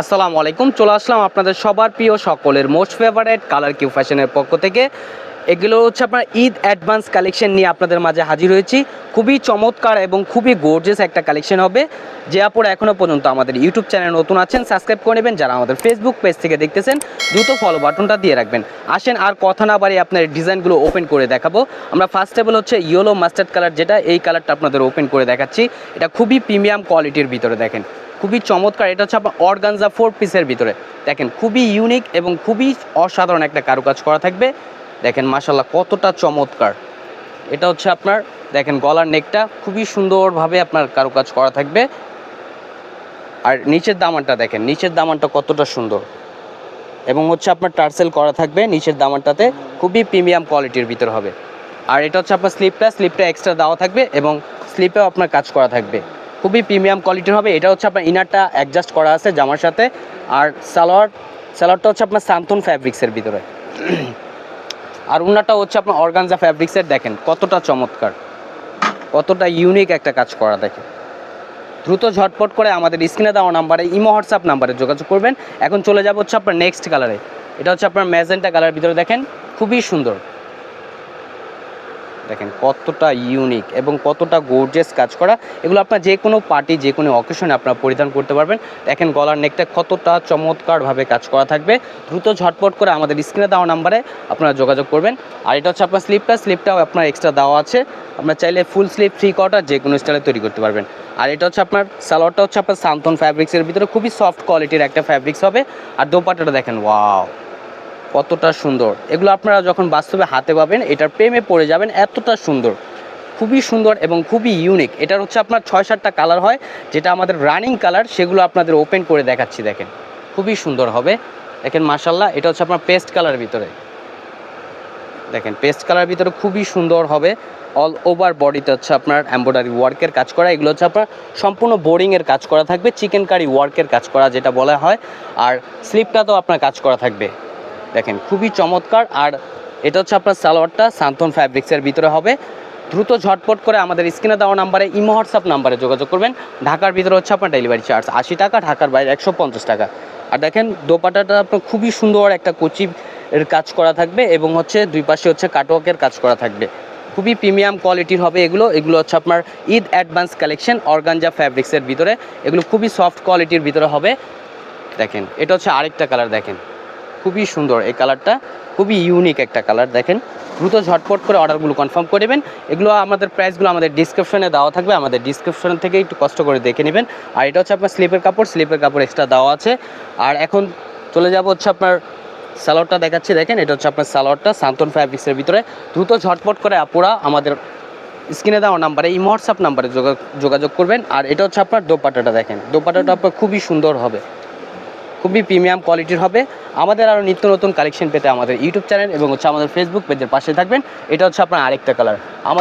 আসসালামু আলাইকুম, চলে আসলাম আপনাদের সবার প্রিয় সকলের মোস্ট ফেভারেট কালার কিউ ফ্যাশনের পক্ষ থেকে। এগুলো হচ্ছে আপনার ঈদ অ্যাডভান্স কালেকশন নিয়ে আপনাদের মাঝে হাজির হয়েছি। খুবই চমৎকার এবং খুবই গোর্জেস একটা কালেকশন হবে, যে আপুর এখনও পর্যন্ত আমাদের ইউটিউব চ্যানেল নতুন আছেন সাবস্ক্রাইব করে নেবেন। যারা আমাদের ফেসবুক পেজ থেকে দেখতেছেন, দ্রুত ফলো বাটনটা দিয়ে রাখবেন। আসেন, আর কথা না বাড়িয়ে আপনার ডিজাইনগুলো ওপেন করে দেখাবো। আমরা ফার্স্ট টেবল হচ্ছে ইয়েলো মাস্টার্ড কালার যেটা এই কালারটা আপনাদের ওপেন করে দেখাচ্ছি। এটা খুবই প্রিমিয়াম কোয়ালিটির ভিতরে দেখেন। খুবই চমৎকার। এটা হচ্ছে আপনার অর্গানজা ফোর পিসের ভিতরে। দেখেন, খুবই ইউনিক এবং খুবই অসাধারণ একটা কারুকাজ করা থাকবে। দেখেন মাসাল্লাহ কতটা চমৎকার। এটা হচ্ছে আপনার, দেখেন, গলার নেকটা খুবই সুন্দরভাবে আপনার কারুকাজ করা থাকবে। আর নিচের দামানটা দেখেন, নিচের দামানটা কতটা সুন্দর। এবং হচ্ছে আপনার টার্সেল করা থাকবে, নিচের দামানটাতে খুবই প্রিমিয়াম কোয়ালিটির ভিতর হবে। আর এটা হচ্ছে আপনার স্লিপটা স্লিপটা এক্সট্রা দেওয়া থাকবে এবং স্লিপেও আপনার কাজ করা থাকবে। খুবই প্রিমিয়াম কোয়ালিটির হবে। এটা হচ্ছে আপনার ইনারটা অ্যাডজাস্ট করা আছে জামার সাথে। আর সালোয়ার, সালোয়ারটা হচ্ছে আপনার সান্তন ফ্যাব্রিক্সের ভিতরে। আর উনাটা হচ্ছে আপনার অর্গানজা ফ্যাব্রিক্সের দেখেন কতটা চমৎকার। কতটা ইউনিক একটা কাজ করা, দেখেন। দ্রুত ঝটপট করে আমাদের স্ক্রিনে দেওয়া নাম্বারে, ইমো, হোয়াটসঅ্যাপ নাম্বারে যোগাযোগ করবেন। এখন চলে যাব হচ্ছে আপনার নেক্সট কালারে এটা হচ্ছে আপনার ম্যাজেন্টা কালারের ভিতরে, দেখেন, খুবই সুন্দর। দেখেন কতটা ইউনিক এবং কতটা গোর্জেস কাজ করা। এগুলো আপনার যে কোনো পার্টি যে কোনো অকেশনে আপনার পরিধান করতে পারবেন। দেখেন গলার নেকটা কতটা চমৎকারভাবে কাজ করা থাকবে। দ্রুত ঝটপট করে আমাদের স্ক্রিনে দেওয়া নাম্বারে আপনারা যোগাযোগ করবেন। আর এটা হচ্ছে আপনার স্লিপটা স্লিপটাও আপনার এক্সট্রা দেওয়া আছে। আপনার চাইলে ফুল স্লিপ থ্রি কোয়ার্টার যে কোনো স্টাইলে তৈরি করতে পারবেন। আর এটা হচ্ছে আপনার, সালোয়ারটা হচ্ছে আপনার সান্তন ফ্যাব্রিক্সের ভিতরে। খুবই সফট কোয়ালিটির একটা ফ্যাব্রিক্স হবে। আর দোপাটাটা দেখেন ওয়াও কতটা সুন্দর। এগুলো আপনারা যখন বাস্তবে হাতে পাবেন, এটার প্রেমে পড়ে যাবেন এতটা সুন্দর। খুবই সুন্দর এবং খুবই ইউনিক এটার হচ্ছে আপনার ছয় সাতটা কালার হয়, যেটা আমাদের রানিং কালার সেগুলো আপনাদের ওপেন করে দেখাচ্ছি, দেখেন। খুবই সুন্দর হবে। দেখেন মাসাল্লাহ এটা হচ্ছে আপনার পেস্ট কালার ভিতরে। দেখেন পেস্ট কালার ভিতরে খুবই সুন্দর হবে। অল ওভার বডিতে হচ্ছে আপনার এম্ব্রয়ডারি ওয়ার্কের কাজ করা। এগুলো হচ্ছে আপনার সম্পূর্ণ বোরিংয়ের কাজ করা থাকবে চিকেন কারি ওয়ার্কের কাজ করা যেটা বলা হয়। আর স্লিপটা তো আপনার কাজ করা থাকবে। দেখেন, খুবই চমৎকার। আর এটা হচ্ছে আপনার সালোয়ারটা সান্তন ফ্যাব্রিক্সের ভিতরে হবে। দ্রুত ঝটপট করে আমাদের স্ক্রিনে দেওয়া নাম্বারে, ইমো হোয়াটসঅ্যাপ নাম্বারে যোগাযোগ করবেন। ঢাকার ভিতরে হচ্ছে আপনার ডেলিভারি চার্জ, আশি টাকা, ঢাকার বাইরে একশো পঞ্চাশ টাকা। আর দেখেন দোপাটাটা আপনার খুবই সুন্দর একটা কচি এর কাজ করা থাকবে এবং হচ্ছে দুই পাশে হচ্ছে কাটওয়ার্কের কাজ করা থাকবে। খুবই প্রিমিয়াম কোয়ালিটির হবে এগুলো। এগুলো হচ্ছে আপনার ঈদ অ্যাডভান্স কালেকশন অর্গানজা ফ্যাব্রিক্সের ভিতরে। এগুলো খুবই সফট কোয়ালিটির ভিতরে হবে। দেখেন, এটা হচ্ছে আরেকটা কালার দেখেন। খুবই সুন্দর। এই কালারটা খুবই ইউনিক একটা কালার, দেখেন। দ্রুত ঝটপট করে অর্ডারগুলো কনফার্ম করে নেবেন। এগুলো আমাদের প্রাইসগুলো আমাদের ডিসক্রিপশনে দেওয়া থাকবে। আমাদের ডিসক্রিপশন থেকে একটু কষ্ট করে দেখে নেবেন। আর এটা হচ্ছে আপনার স্লিপের কাপড়। স্লিপের কাপড় এক্সট্রা দেওয়া আছে। আর এখন চলে যাব হচ্ছে আপনার সালোয়ারটা দেখাচ্ছি। দেখেন, এটা হচ্ছে আপনার সালোয়ারটা সান্তন ফ্যাব্রিক্সের ভিতরে। দ্রুত ঝটপট করে আপুরা আমাদের স্ক্রিনে দেওয়া নাম্বারে, এই হোয়াটসঅ্যাপ নাম্বারে যোগাযোগ করবেন। আর এটা হচ্ছে আপনার দোপাটাটা দেখেন। দোপাটাটা আপনার খুবই সুন্দর হবে। খুবই প্রিমিয়াম কোয়ালিটির হবে। আমাদের আরও নিত্য নতুন কালেকশন পেতে আমাদের ইউটিউব চ্যানেল এবং হচ্ছে আমাদের ফেসবুক পেজের পাশে থাকবেন। এটা হচ্ছে আপনার আরেকটা কালার আমাদের